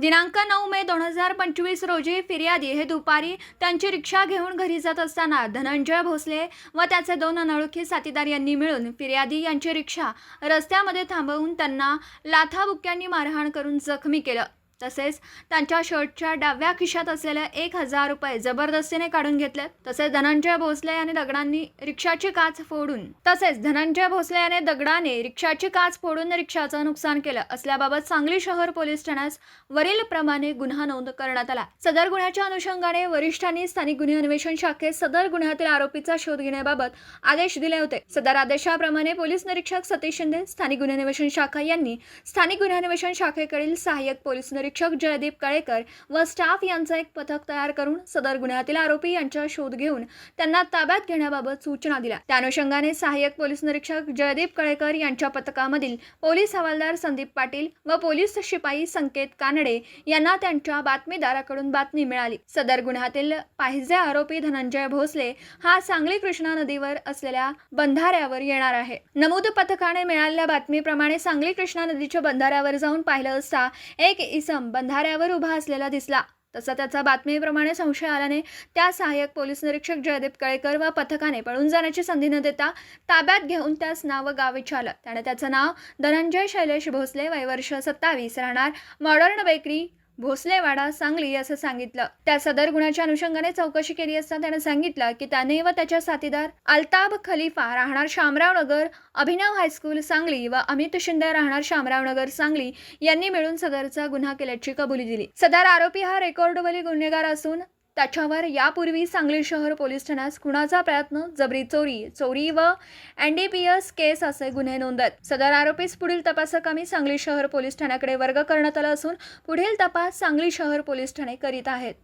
दिनांक नऊ मे दोन हजार पंचवीस रोजी फिर्यादी हे दुपारी त्यांची रिक्षा घेऊन घरी जात असताना धनंजय भोसले व त्याचे दोन अनोळखी साथीदार यांनी मिळून फिर्यादी यांची रिक्षा रस्त्यामध्ये थांबवून त्यांना लाथाबुक्क्यांनी मारहाण करून जखमी केलं. तसेच त्यांच्या शर्टच्या डाव्या खिशात असलेले एक हजार रुपये जबरदस्तीने काढून घेतले. तसेच धनंजय भोसले यांनी दगडांनी रिक्षाची काच फोडून तसेच धनंजय भोसले याने दगडाने रिक्षाची काच फोडून रिक्षाचं नुकसान केलं असल्याबाबत सांगली शहर पोलीस ठाण्यास वरील प्रमाणे गुन्हा नोंद करण्यात आला. सदर गुन्ह्याच्या अनुषंगाने वरिष्ठांनी स्थानिक गुन्हे अन्वेषण शाखेत सदर गुन्ह्यातील आरोपीचा शोध घेण्याबाबत आदेश दिले होते. सदर आदेशाप्रमाणे पोलीस निरीक्षक सतीश शिंदे स्थानिक गुन्हे अन्वेषण शाखा यांनी स्थानिक गुन्हे अन्वेषण शाखेकडील सहाय्यक पोलीस निरीक्षक जयदीप कळेकर व स्टाफ यांचं एक पथक तयार करून सदर गुन्ह्यातील आरोपी यांचा शोध घेऊन त्यांना ताब्यात घेण्याबाबत सूचना दिल्या. त्या अनुषंगाने सहाय्यक पोलीस निरीक्षक जयदीप कळेकर यांच्या पथकामधील पोलीस हवालदार संदीप पाटील व पोलीस शिपाई संकेत कानडे यांना त्यांच्या बातमीदाराकडून बातमी मिळाली. सदर गुन्ह्यातील पाहिजे आरोपी धनंजय भोसले हा सांगली कृष्णा नदीवर असलेल्या बंधाऱ्यावर येणार आहे. नमूद पथकाने मिळालेल्या बातमीप्रमाणे सांगली कृष्णा नदीच्या बंधाऱ्यावर जाऊन पाहिलं असता एक इसम बंधाऱ्यावर उभा असलेला दिसला. तसा त्याचा बातमीप्रमाणे संशय आल्याने त्या सहाय्यक पोलीस निरीक्षक जयदीप कळेकर व पथकाने पळून जाण्याची संधी न देता ताब्यात घेऊन त्यास नाव व गाव विचारलं. त्याने त्याचं नाव धनंजय शैलेश भोसले वय वर्ष सत्तावीस राहणार मॉडर्न बेकरी भोसलेवाडा सांगली असं सांगितलं. त्या सदर गुन्ह्याच्या अनुषंगाने चौकशी केली असता त्यानं सांगितलं की त्याने व त्याच्या साथीदार अल्ताब खलिफा राहणार शामराव नगर अभिनव हायस्कूल सांगली व अमित शिंदे राहणार शामराव नगर सांगली यांनी मिळून सदरचा गुन्हा केल्याची कबुली दिली. सदर आरोपी हा रेकॉर्डवली गुन्हेगार असून त्याच्यावर यापूर्वी सांगली शहर पोलीस ठाण्यास खुणाचा प्रयत्न जबरी चोरी चोरी व एनडीपीएस केस असे गुन्हे नोंदत. सदर आरोपीस पुढील तपासाकामी सांगली शहर पोलीस ठाण्याकडे वर्ग करण्यात आला असून पुढील तपास सांगली शहर पोलीस ठाणे करीत आहेत.